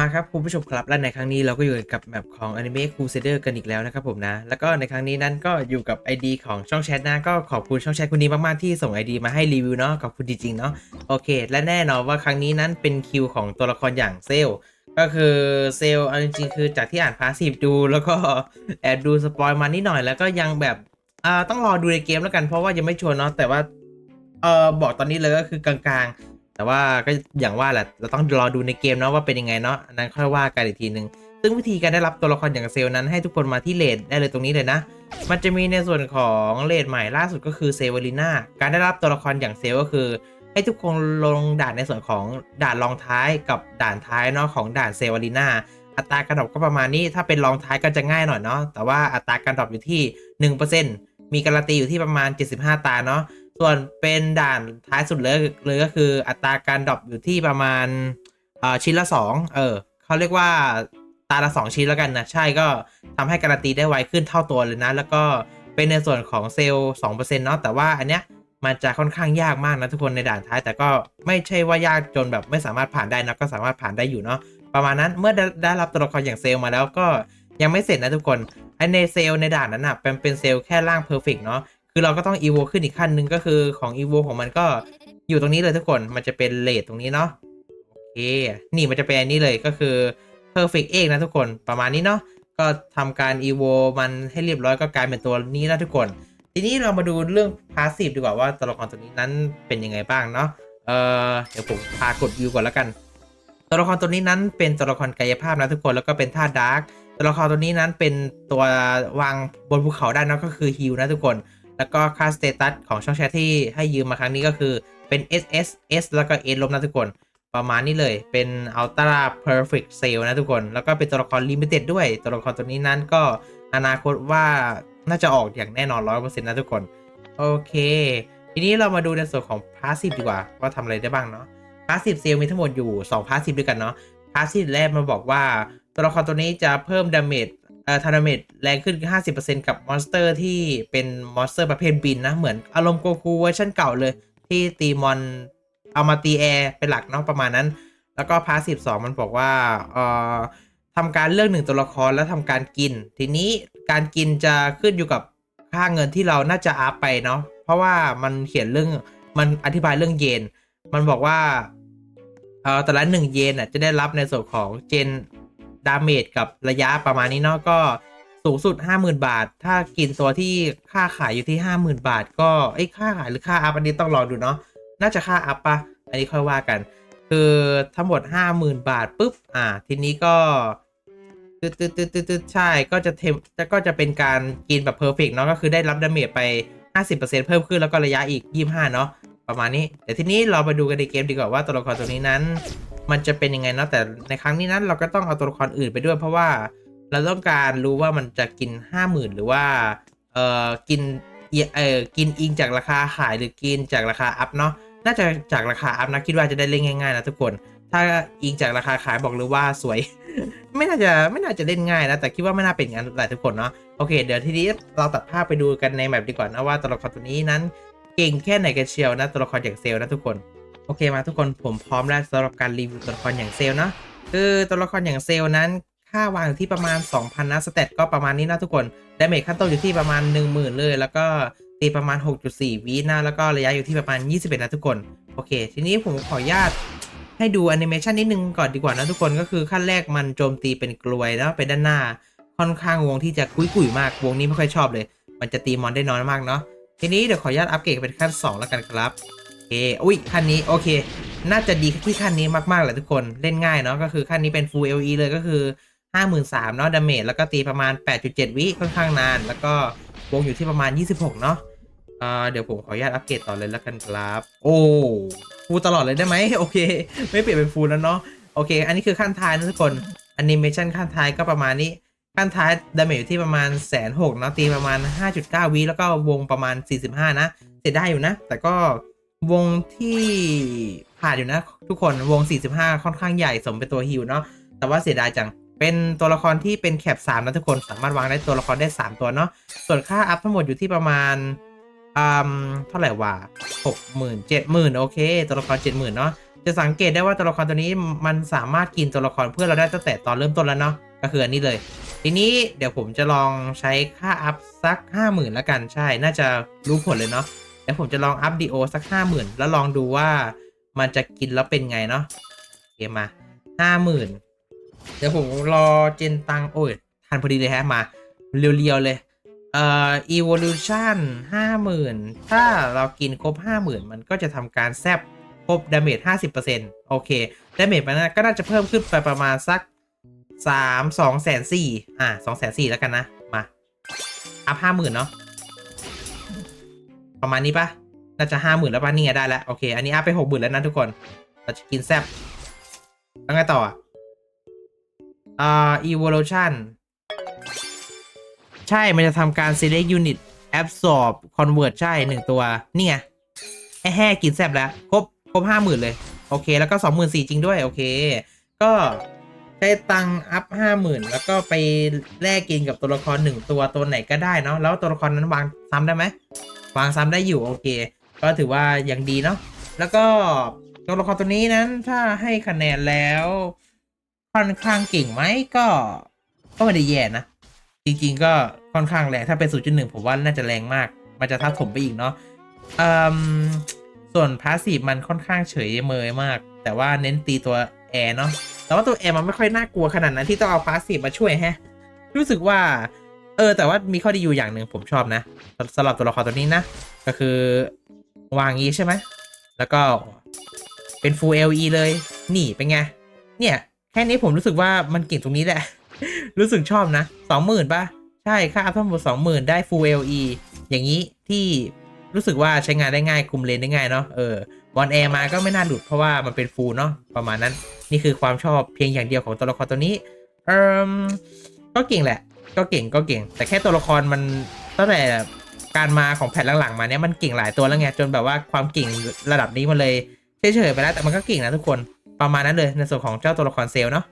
มาครับคุณผู้ชมครับและในครั้งนี้เราก็อยู่กับแมปของ Anime Crusader กันอีกแล้วนะครับผมนะ แล้วก็ในครั้งนี้นั้นก็อยู่กับ ID ของช่องแชทนะก็ขอบคุณช่องแชทคุณนี้มากๆที่ส่ง ID มาให้รีวิวเนาะขอบคุณจริงๆเนาะโอเค และแน่นอนว่าครั้งนี้นั้นเป็นคิวของตัวละครอย่างเซลก็คือเซลเอาจริงๆคือจากที่อ่านพาสซีฟดู แล้วก็แอบดูสปอยมานิดหน่อยแล้วก็ยังแบบอ่าต้องรอดูในเกมแล้วกันเพราะว่ายังไม่ชัวร์เนาะแต่ว่าเออบอกตอนนี้เลยก็คือกลางๆ แต่ว่าก็อย่างว่าแหละเราต้องรอดูในเกมเนาะว่าเป็นยังไงเนาะอันนั้นค่อยว่ากันอีกทีหนึ่งซึ่งวิธีการได้รับตัวละครอย่างเซลนั้นให้ทุกคนมาที่เลดได้เลยตรงนี้เลยนะ มันจะมีในส่วนของเลดใหม่ล่าสุดก็คือเซเวลิน่าการได้รับตัวละครอย่างเซลก็คือ ให้ทุกคนลงด่านในส่วนของด่านรองท้ายกับด่านท้ายเนาะของด่านเซเวลิน่าอัตราการดรอปก็ประมาณนี้ถ้าเป็นรองท้ายก็จะง่ายหน่อยเนาะแต่ว่าอัตราการดรอปอยู่ที่ 1%มีการันตีอยู่ที่ประมาณ 75 ตาเนาะ ส่วนเป็นด่านท้ายสุดเลยเลยก็คืออัตราการดรอปอยู่ที่ประมาณเอ่อชิ้นละ 2 เออเขาเรียกว่าตาละ 2 ชิ้นแล้วกันนะ ใช่ก็ทำให้การันตีได้ไวขึ้นเท่าตัวเลยนะ แล้วก็เป็นในส่วนของเซลล์2%เนาะแต่ว่าอันเนี้ยมันจะค่อนข้างยากมากนะทุกคนในด่านท้าย แต่ก็ไม่ใช่ว่ายากจนแบบไม่สามารถผ่านได้นะก็สามารถผ่านได้อยู่เนาะประมาณนั้นเมื่อได้ไดรับตัวละครอย่างเซลล์มาแล้วก็ยังไม่เสร็จนะทุกคนไอในเซลล์ในด่านนั้นอะเป็นเป็นเซลล์แค่ร่างเพอร์เฟกเนาะ คือเราก็ต้อง evo ขึ้นอีกขั้นหนึ่งก็คือของ evo ของมันก็อยู่ตรงนี้เลยทุกคนมันจะเป็นเลทตรงนี้เนาะโอเค นี่มันจะเป็นอันนี้เลยก็คือ perfect เองนะทุกคนประมาณนี้เนาะก็ทำการ evo มันให้เรียบร้อยก็กลายเป็นตัวนี้นะทุกคน ทีนี้เรามาดูเรื่อง passive ดีกว่าว่าตัวละครตัวนี้นั้นเป็นยังไงบ้างเนาะเออเดี๋ยวผมพากดวิวก่อนแล้วกัน ตัวละครตัวนี้นั้นเป็นตัวละครกายภาพนะทุกคนแล้วก็เป็นท่าดาร์กตัวละครตัวนี้นั้นเป็นตัววางบนภูเขาได้นะก็คือฮิลนะทุกคน แล้วก็ค่าสเตตัสของช่องแชทที่ให้ยืมมาครั้งนี้ก็คือเป็น S S S แล้วก็ S ลบนะทุกคน ประมาณนี้เลยเป็น Ultra Perfect Sale นะทุกคน แล้วก็เป็นตัวละคร Limited ด้วย ตัวละครตัวนี้นั้นก็อนาคตว่าน่าจะออกอย่างแน่นอน 100%นะทุกคน โอเค ทีนี้เรามาดูในส่วนของ Passive ดีกว่า ว่าทำอะไรได้บ้างเนาะ Passive Sale มีทั้งหมดอยู่ 2 Passive ด้วยกันเนาะ Passive แรกมันบอกว่าตัวละครตัวนี้จะเพิ่มดาเมจ ทาดาเมจแรงขึ้น 50%กับมอนสเตอร์ที่เป็นมอนสเตอร์ประเภทบินนะ เหมือนอารมณ์โกคูเวอร์ชันเก่าเลย ที่ตีมอนเอามาตีแอร์เป็นหลักเนาะประมาณนั้น แล้วก็พาสิบสองมันบอกว่าเอ่อทำการเลือกหนึ่งตัวละครแล้วทำการกิน ทีนี้การกินจะขึ้นอยู่กับค่าเงินที่เราน่าจะอัพไปเนาะเพราะว่ามันเขียนเรื่องมันอธิบายเรื่องเยนมันบอกว่าเอ่อแต่ละหนึ่งเยนอะจะได้รับในส่วนของเจน ดาเมจกับระยะประมาณนี้เนาะก็สูงสุด 50,000 บาท ถ้ากินตัวที่ค่าขายอยู่ที่ 50,000 บาท ก็ไอ้ค่าขายหรือค่าอัพอันนี้ต้องรอดูเนาะน่าจะค่าอัพปะอันนี้ค่อยว่ากัน คือทั้งหมด 50,000 บาทปุ๊บอ่าทีนี้ก็ตืดตึ๊ดตึ๊ดตึ๊ดตึ๊ดใช่ก็จะเทมก็จะเป็นการกินแบบเพอร์เฟกเนาะก็คือได้รับดาเมจไป 50%เพิ่มขึ้นแล้วก็ระยะอีก 25 เนาะประมาณนี้แต่ทีนี้เราไปดูกันในเกมดีกว่าว่าตัวละครตัวนี้นั้น มันจะเป็นยังไงเนาะแต่ในครั้งนี้นั้นเราก็ต้องเอาตัวละครอื่นไปด้วย เพราะว่าเราต้องการรู้ว่ามันจะกิน 50,000 หรือว่าเอ่อกินเอ่อกินอิงจากราคาขายหรือกินจากราคาอัพเนาะน่าจะจากราคาอัพนะคิดว่าจะได้เล่นง่ายๆนะทุกคน ถ้าอิงจากราคาขายบอกเลยว่าสวย ไม่น่าจะไม่น่าจะเล่นง่ายนะแต่คิดว่าไม่น่าเป็นอย่างนั้นแหละทุกคนเนาะโอเค เดี๋ยวทีนี้เราตัดภาพไปดูกันในแมปดีกว่านะว่าตัวละครตัวนี้นั้น เก่งแค่ไหนกันเชียวนะตัวละครอย่างเซลนะทุกคน โอเคมาทุกคนผมพร้อมแล้วสำหรับการรีวิวตัวละครอย่างเซลล์นะคือตัวละครอย่างเซลนั้น ค่าวางอยู่ที่ประมาณ 2,000นะสเตตก็ประมาณนี้นะทุกคนดาเมจขั้นต้นอยู่ที่ประมาณ 10,000 เลย แล้วก็ตีประมาณ 6.4 วินะแล้วก็ระยะอยู่ที่ประมาณ 21 นะทุกคน โอเค ทีนี้ผมขออนุญาตให้ดูแอนิเมชันนิดนึงก่อนดีกว่านะทุกคนก็คือขั้นแรกมันโจมตีเป็นกลวยนะไปด้านหน้า ค่อนข้างวงที่จะกุ้ยกุยๆมากวงนี้ไม่ค่อยชอบเลย มันจะตีมอนได้น้อยมากเนาะทีนี้เดี๋ยวขออนุญาตอัปเกรดเป็นขั้น 2 แล้วกันครับ อุ้ยขั้นนี้โอเค น่าจะดีที่ขั้นนี้มากๆเลยทุกคนเล่นง่ายเนาะก็คือขั้นนี้เป็น Full LE เลยก็คือ 53,000เนาะดาเมจแล้วก็ตีประมาณ 8.7 วิค่อนข้างนาน แล้วก็วงอยู่ที่ประมาณ 26 เนาะเดี๋ยวผมขออนุญาตอัปเกรดต่อเลยแล้วกันครับ โอ้ฟูลตลอดเลยได้ไหมโอเค ไม่เปลี่ยนเป็นฟูลแล้วเนาะโอเค อันนี้คือขั้นท้ายนะทุกคนแอนิเมชันขั้นท้ายก็ประมาณนี้ ขั้นท้ายดาเมจอยู่ที่ประมาณแสนหกเนาะตีประมาณ 5.9วิแล้วก็วงประมาณ 45 นะ เสียได้อยู่นะ แต่ก็ วงที่ผ่านอยู่นะ ทุกคนวง 45 ค่อนข้างใหญ่สมเป็นตัวฮิวเนาะแต่ว่าเสียดายจังเป็นตัวละครที่เป็นแคป3นะทุกคนสามารถวางได้ตัวละครได้ 3 ตัวเนาะส่วนค่าอัพทั้งหมดอยู่ที่ประมาณอืมเท่าไหร่วะหกหมื่นเจ็ดหมื่นโอเค ตัวละครเจ็ดหมื่นเนาะจะสังเกตได้ว่าตัวละครตัวนี้มันสามารถกินตัวละครเพื่อนเราได้ตั้งแต่ตอนเริ่มต้นแล้วเนาะก็คืออันนี้เลย ทีนี้เดี๋ยวผมจะลองใช้ค่าอัพสัก50,000แล้วกันใช่ น่าจะรู้ผลเลยเนาะ เดี๋ยวผมจะลองอัพดีโอสัก50,000แล้วลองดูว่ามันจะกินแล้วเป็นไงเนาะโอเคมา50,000เดี๋ยวผมรอเจนตังโอ้ยทันพอดีเลยฮะมา เรียวๆเลยเอ่อ evolution 50,000ถ้าเรากินครบ50,000มันก็จะทำการแซบครบดาเมจ50%โอเคดาเมจมันก็น่าจะเพิ่มขึ้นไปประมาณสัก3 2แสนสี่อะ2แสนสี่แล้วกันนะ มา อัพ50,000เนาะ ประมาณนี้ปะน่าจะ50,000แล้วปะนี่ไงได้แล้วโอเค อันนี้อัพไป60,000แล้วนะทุกคน เราจะกินแซบแล้วไงต่ออะอ่า evolution ใช่ มันจะทำการ select unit absorb convert ใช่หนึ่งตัว นี่ไงแห่กินแซบแล้ว ครบ ครบห้าหมื่นเลย โอเค แล้วก็สองหมื่นสี่จริงด้วย โอเค ก็ใช้ตังอัพห้าหมื่นแล้วก็ไปแลกกินกับตัวละครหนึ่งตัวตัวไหนก็ได้เนาะ แล้วตัวละครนั้นวางซ้ำได้ไหม วางซ้ำได้อยู่โอเค ก็ถือว่ายังดีเนาะแล้วก็ตัวละครตัวนี้นั้นถ้าให้คะแนนแล้วค่อนข้างเก่งไหมก็ก็ไม่ได้แย่นะ จริง ๆ ก็ค่อนข้างแรงถ้าเป็น 0.1 ผมว่าน่าจะแรงมาก มันจะทับถมไปอีกเนาะส่วนพาสซีฟมันค่อนข้างเฉยเมยมาก แต่ว่าเน้นตีตัวแอร์เนาะแต่ว่าตัวแอร์มันไม่ค่อยน่ากลัวขนาดนั้นที่ต้องเอาพาสซีฟมาช่วยแฮะ รู้สึกว่า ออแต่ว่ามีข้อดีอยู่อย่างหนึ่งผมชอบนะสำหรับตัวละครตัวนี้นะ ก็คือวางงี้ใช่ไหมแล้วก็เป็น full LE เลย นี่เป็นไง เนี่ยแค่นี้ผมรู้สึกว่ามันเก่งตรงนี้แหละ รู้สึกชอบนะสองหมื่นป่ะ ใช่ค่าอัพทั้งหมดสองหมื่นได้ full LE อย่างนี้ที่รู้สึกว่าใช้งานได้ง่ายคุมเลนได้ง่ายเนาะเออวอนแอร์มาก็ไม่น่าหลุดเพราะว่ามันเป็นฟูลเนาะประมาณนั้น นี่คือความชอบเพียงอย่างเดียวของตัวละครตัวนี้เออก็เก่งแหละ ก็เก่งก็เก่ง แต่แค่ตัวละครมันตั้งแต่การมาของแพทหลังๆมาเนี้ยมันเก่งหลายตัวแล้วไงจนแบบว่าความเก่งระดับนี้มันเลยเฉยๆไปแล้วแต่มันก็เก่งนะทุกคนประมาณนั้นเลยในส่วนของเจ้าตัวละครเซลเนาะ